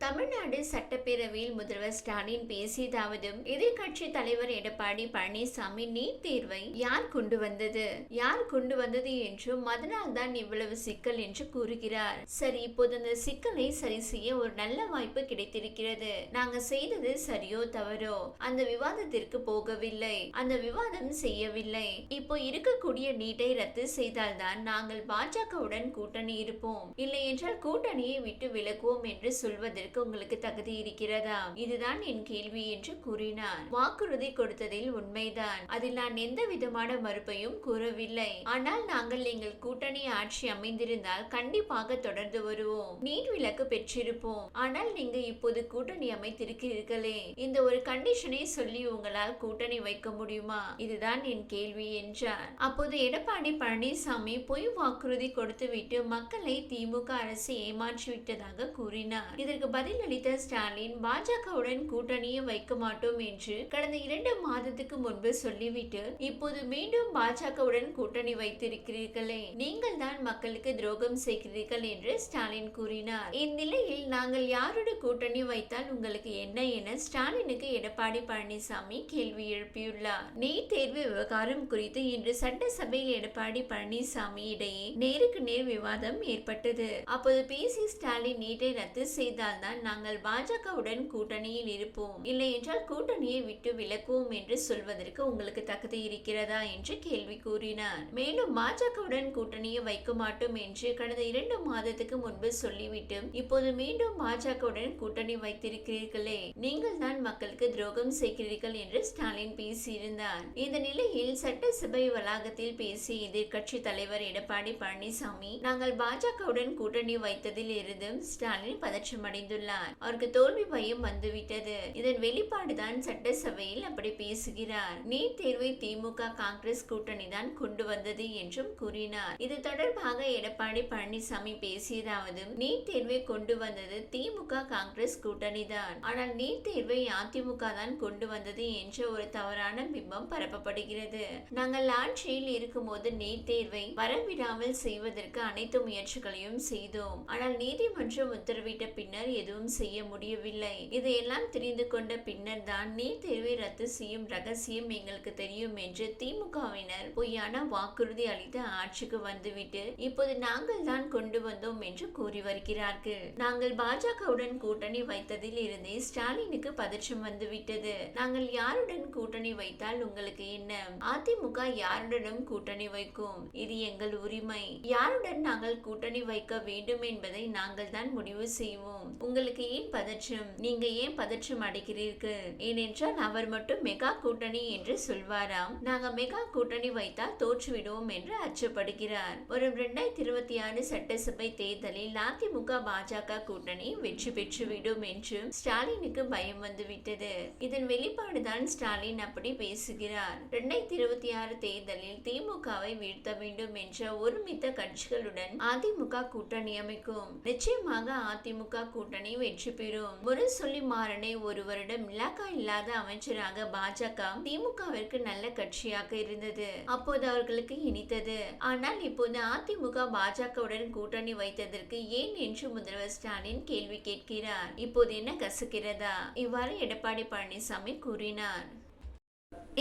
தமிழ்நாடு சட்டப்பேரவையில் முதல்வர் ஸ்டாலின் பேசியதாவதும் எதிர்க்கட்சி தலைவர் எடப்பாடி பழனிசாமி நீட் தேர்வை யார் கொண்டு வந்தது? யார் கொண்டு வந்தது என்றும் அதனால் தான் இவ்வளவு சிக்கல் என்று கூறுகிறார். சரி இப்போது அந்த சிக்கலை சரி செய்ய ஒரு நல்ல வாய்ப்பு கிடைத்திருக்கிறது. நாங்க செய்தது சரியோ தவறோ? அந்த விவாதத்திற்கு போகவில்லை. அந்த விவாதம் செய்யவில்லை. இப்போ இருக்கக்கூடிய நீட்டை ரத்து செய்தால்தான் நாங்கள் பாஜகவுடன் கூட்டணி இருப்போம். இல்லை என்றால் கூட்டணியை விட்டு விலகுவோம் என்று சொல்வதற்கு உங்களுக்கு தகுதி இருக்கிறதா இதுதான் என் கேள்வி என்று கூறினார் வாக்குறுதி கொடுத்ததில் உண்மைதான். அதில் நான் எந்த விதமான மறுப்பையும் கூறவில்லை. ஆனால் நாங்கள் எங்கள் கூட்டணி ஆட்சி அமைந்திருந்தால் கண்டிப்பாக தொடர்ந்து வருவோம். நீட் விலக்கு பெற்றிருப்போம். ஆனால் நீங்க இப்போது கூட்டணி அமைத்திருக்கிறீர்களே. இந்த ஒரு கண்டிஷனை சொல்லி உங்களால் கூட்டணி வைக்க முடியுமா? இதுதான் என் கேள்வி என்றார். அப்போது எடப்பாடி பழனிசாமி பொய் வாக்குறுதி கொடுத்துவிட்டு மக்களை திமுக அரசு ஏமாற்றி விட்டதாக கூறினார். இதற்கு பதிலளித்த ஸ்டாலின் பாஜகவுடன் கூட்டணியை வைக்க மாட்டோம் என்று கடந்த இரண்டு மாதத்துக்கு முன்பு சொல்லிவிட்டு இப்போது மீண்டும் பாஜகவுடன் கூட்டணி வைத்திருக்கிறீர்களே நீங்கள் தான் மக்களுக்கு துரோகம் செய்கிறீர்கள் என்று ஸ்டாலின் கூறினார். இந்நிலையில் நாங்கள் யாரோட கூட்டணி வைத்தால் உங்களுக்கு என்ன என ஸ்டாலினுக்கு எடப்பாடி பழனிசாமி கேள்வி எழுப்பியுள்ளார். நீட் தேர்வு விவகாரம் குறித்து இன்று சட்டசபையில் எடப்பாடி பழனிசாமி இடையே நேருக்கு நேர் விவாதம் ஏற்பட்டது. அப்போது பேசி ஸ்டாலின் நீட்டை ரத்து செய்தால்தான் தான் நாங்கள் பாஜகவுடன் கூட்டணியில் இருப்போம். இல்லை என்றால் கூட்டணியை விட்டு விலக்குவோம் என்று சொல்வதற்கு உங்களுக்கு தகுதி இருக்கிறதா என்று கேள்வி கூறினார். மேலும் பாஜகவுடன் கூட்டணியை வைக்க மாட்டோம் என்று கடந்த இரண்டு மாதத்துக்கு முன்பு சொல்லிவிட்டு இப்போது மீண்டும் பாஜகவுடன் கூட்டணி வைத்திருக்கிறீர்களே. நீங்கள் தான் மக்களுக்கு துரோகம் செய்கிறீர்கள் என்று ஸ்டாலின் பேசியிருந்தார். இந்த நிலையில் சட்டசபை வளாகத்தில் பேசிய எதிர்கட்சி தலைவர் எடப்பாடி பழனிசாமி நாங்கள் பாஜகவுடன் கூட்டணி வைத்ததில் இருந்தும் ஸ்டாலின் பதற்றமடைந்துள்ளார் தெரிவித்துள்ளார் அவருக்கு தோல்வி பயம் வந்துவிட்டது. இதன் வெளிப்பாடுதான் சட்டசபையில் அப்படி பேசுகிறார். நீட் தேர்வை திமுக காங்கிரஸ் கூட்டணி தான் கொண்டு வந்தது என்றும் கூறினார். இது தொடர்பாக எடப்பாடி பழனிசாமி பேசியதாவது நீட் தேர்வை கொண்டு வந்தது திமுக காங்கிரஸ் கூட்டணி தான். ஆனால் நீட் தேர்வை அதிமுக தான் கொண்டு வந்தது என்ற ஒரு தவறான பிம்பம் பரப்பப்படுகிறது. நாங்கள் ஆட்சியில் இருக்கும்போது நீட் தேர்வை வரவிடாமல் செய்வதற்கு அனைத்து முயற்சிகளையும் செய்தோம். ஆனால் நீதிமன்றம் உத்தரவிட்ட பின்னர் எதுவும் செய்ய முடியவில்லை. இதையெல்லாம் தெரிந்து கொண்ட பின்னர் தான் நீட் தேர்வை ரத்து செய்யும் ரகசியம் எங்களுக்கு தெரியும் என்று திமுகவினர் பொய்யான வாக்குறுதி அளித்து ஆட்சிக்கு வந்துவிட்டு இப்போது நாங்கள் தான் கொண்டு வந்தோம் என்று கூறி வருகிறார்கள். நாங்கள் பாஜகவுடன் கூட்டணி வைத்ததில் இருந்தே ஸ்டாலினுக்கு பதற்றம் வந்துவிட்டது. நாங்கள் யாருடன் கூட்டணி வைத்தால் உங்களுக்கு என்ன? அதிமுக யாருடனும் கூட்டணி வைக்கும்? இது எங்கள் உரிமை. யாருடன் நாங்கள் கூட்டணி வைக்க வேண்டும் என்பதை நாங்கள் தான் முடிவு செய்வோம். உங்களுக்கு ஏன் பதற்றம்? நீங்க ஏன் பதற்றம் அடைகிறீர்கள்? ஏனென்றால் அவர் மட்டும் மெகா கூட்டணி என்று சொல்வாராம். நாங்க மெகா கூட்டணி வைத்தால் தோற்றுவிடுவோம் என்று அச்சப்படுகிறார். வரும் இரண்டாயிரத்தி இருபத்தி ஆறு சட்டசபை தேர்தலில் அதிமுக பாஜக கூட்டணி வெற்றி பெற்றுவிடும் என்று ஸ்டாலினுக்கு பயம் வந்துவிட்டது. இதன் வெளிப்பாடுதான் ஸ்டாலின் அப்படி பேசுகிறார். இரண்டாயிரத்தி இருபத்தி ஆறு தேர்தலில் திமுகவை வீழ்த்த வேண்டும் என்ற ஒருமித்த கட்சிகளுடன் அதிமுக கூட்டணி அமைக்கும். நிச்சயமாக அதிமுக கூட்டணி கூட்டணி வெற்றி பெறும். ஒரு சொல்லி மாறனை ஒரு வருடம் இலாக்கா இல்லாத அமைச்சராக பாஜக திமுகவிற்கு நல்ல கட்சியாக இருந்தது. அப்போது அவர்களுக்கு இனித்தது. ஆனால் இப்போது அதிமுக பாஜகவுடன் கூட்டணி வைத்ததற்கு ஏன் என்று முதல்வர் ஸ்டாலின் கேள்வி கேட்கிறார். இப்போது என்ன கசக்கிறதா? இவ்வாறு எடப்பாடி பழனிசாமி கூறினார்.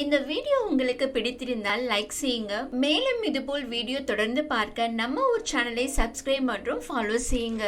இந்த வீடியோ உங்களுக்கு பிடித்திருந்தால் லைக் செய்யுங்க. மேலும் இதுபோல் வீடியோ தொடர்ந்து பார்க்க நம்ம ஒரு சேனலை சப்ஸ்கிரைப் மற்றும் ஃபாலோ செய்யுங்க.